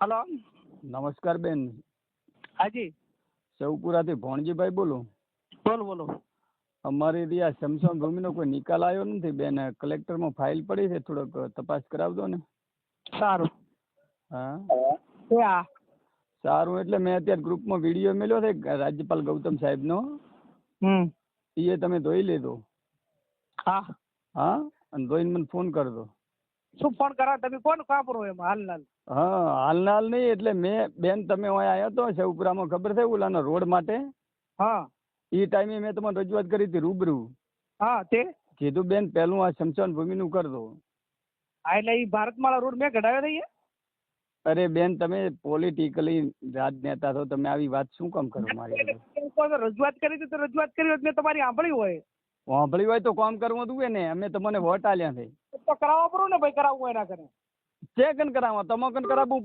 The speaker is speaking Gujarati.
હલો. નમસ્કાર બેન. હાજી. સૌપુરાથી ભોણજીભાઈ બોલું. બોલો બોલો. અમારી ત્યાં સમસણ ભૂમિનો કોઈ નિકાલ આવ્યો નથી બેન. કલેક્ટરમાં ફાઇલ પડી છે થોડોક તપાસ કરાવજો ને. સારું. હા. સારું એટલે મેં અત્યારે ગ્રુપમાં વીડિયો મેલ્યો છે રાજ્યપાલ ગૌતમ સાહેબનો. હમ. એ તમે ધોઈ લેજો હા. હા? અને ધોઈને મને ફોન કરજો. શું ફોન કરા? તમે કોણ કાપરો એમ હાલ હાલ? હા હાલના હાલ નહીં એટલે મેં બેન તમે અહીંયા આવ્યો હતો સૌપુરામાં ખબર છે ઓલાના રોડ માટે? હા. એ ટાઈમે મેં તમને રજૂઆત કરી હતી રૂબરૂ. હા તે? કીધું બેન પહેલું આ શમશાન ભૂમિનું કરજો હા એટલે એ ભારતમાળા રોડ મેં કઢાવ્યો રહીએ અરે બેન તમે પોલિટિકલી રાજનેતા છો તમે આવી વાત શું કામ કરો મારી રજૂઆત કરી હતી તો રજૂઆત કરી હોત મેં તમારી સાંભળી હોય. સાંભળી હોય તો કામ કરવું હતું ને અમે તમને વોટ આલ્યા છે. તો કરાવવા પડો ને ભાઈ કરાવવું હોય ના કરે કન કરાવવા તમે કન કરાવવું